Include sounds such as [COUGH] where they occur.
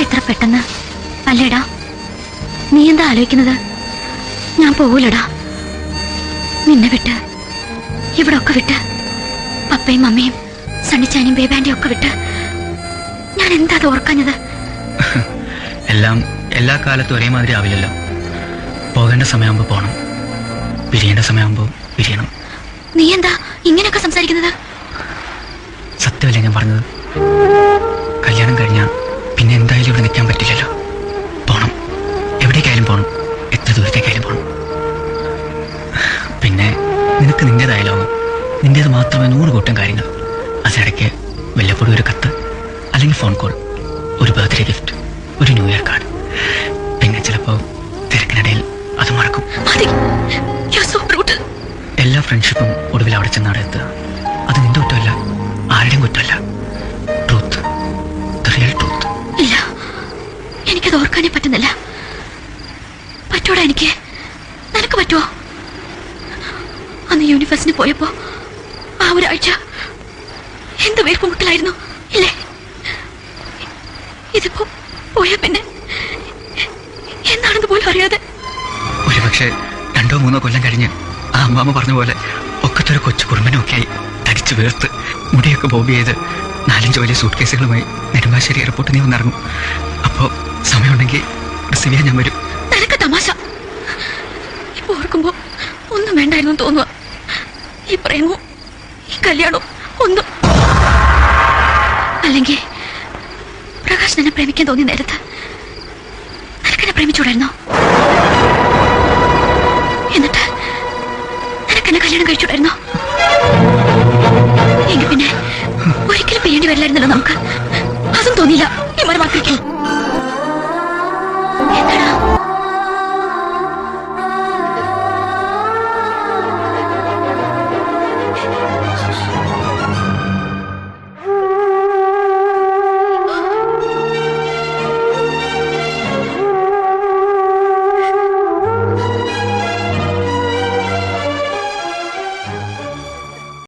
ഒക്കെ ഇത്ര പെട്ടെന്ന്? അല്ലേടാ നീ എന്താ ആലോചിക്കുന്നത്? ഞാൻ പോകൂലടാ. നിന്നെ വിട്ട് ഇവിടെ ഒക്കെ വിട്ട് പപ്പയും മമ്മിയും സണ്ണിച്ചാനും ബേബാന്റെയും ഒക്കെ വിട്ട് ഞാൻ എന്താ അത് ഓർക്കാഞ്ഞത്? [LAUGHS] എല്ലാം എല്ലാ കാലത്തും ഒരേമാതിരി ആവില്ലല്ലോ. പോകേണ്ട സമയമാകുമ്പോൾ പോകണം പിരിയേണ്ട സമയമാകുമ്പോൾ പിരിയണം. നീ എന്താ ഇങ്ങനെയൊക്കെ സംസാരിക്കുന്നത്? സത്യമല്ലേ ഞാൻ പറഞ്ഞത്? പോണം. എത്ര ദൂരത്തേക്കായാലും പോണം. പിന്നെ നിനക്ക് നിന്റേതായ ലോകം നിന്റേത് മാത്രമേ നൂറ് കൂട്ടം കാര്യങ്ങൾ. അതിനിടയ്ക്ക് വല്ലപ്പോഴും ഒരു കത്ത് അല്ലെങ്കിൽ ഫോൺ കോൾ ഒരു ബർത്ത്ഡേ ഗിഫ്റ്റ് ഒരു ന്യൂ ഇയർ കാർഡ് പിന്നെ ചിലപ്പോൾ തിരക്കിനിടയിൽ അത് മറക്കും. എല്ലാ ഫ്രണ്ട്ഷിപ്പും ഒടുവിൽ അവിടെ ചെന്നാണ് എത്തുക. അത് നിന്റെ കുറ്റമല്ല ആരുടെയും കുറ്റമല്ല. ട്രൂത്ത് റിയൽ ട്രൂത്ത് ഇല്ല. എനിക്കത് ഓർക്കാനേ പറ്റുന്നില്ല. പറ്റൂടാ എനിക്ക്. നിനക്ക് പറ്റുമോ അന്ന് യൂണിവേഴ്സിന് പോയപ്പോ ആ ഒരാഴ്ച എന്ത് വീർപ്പുമുട്ടലായിരുന്നു ഇല്ലേ? ഇതിപ്പോ പോയ പിന്നെ എന്താണെന്ന് പോലും അറിയാതെ. ഒരുപക്ഷെ രണ്ടോ മൂന്നോ കൊല്ലം കഴിഞ്ഞ് ആ അമ്മാമ്മ പറഞ്ഞ പോലെ ഒക്കത്തൊരു കൊച്ചു കുറുമ്പനൊക്കെ ആയി തടിച്ചു വീർത്ത് മുടിയൊക്കെ ബോബി ചെയ്ത് നാലഞ്ച് വലിയ സൂട്ട് കേസുകളുമായി നെടുമ്പാശ്ശേരി എയർപോർട്ടിൽ നീ വന്നിറങ്ങും അപ്പോൾ സമയമുണ്ടെങ്കിൽ റിസീവ് ചെയ്യാൻ ഞാൻ വരും. നിനക്ക് ഇപ്പൊ ഓർക്കുമ്പോ ഒന്നും വേണ്ടായിരുന്നു തോന്നുക. ഈ പ്രേമവും ഈ കല്യാണവും ഒന്നും. അല്ലെങ്കിൽ പ്രകാശ് എന്നെ പ്രേമിക്കാൻ തോന്നിയ നേരത്ത് നിനക്കെന്നെ പ്രേമിച്ചൂടായിരുന്നോ? എന്നിട്ട് നിനക്കെന്നെ കല്യാണം കഴിച്ചൂടായിരുന്നോ? എങ്കിൽ പിന്നെ ഒരിക്കലും പേണ്ടി വരില്ലായിരുന്നല്ലോ നമുക്ക്. അതും തോന്നിയില്ല ഈ എന്താണ്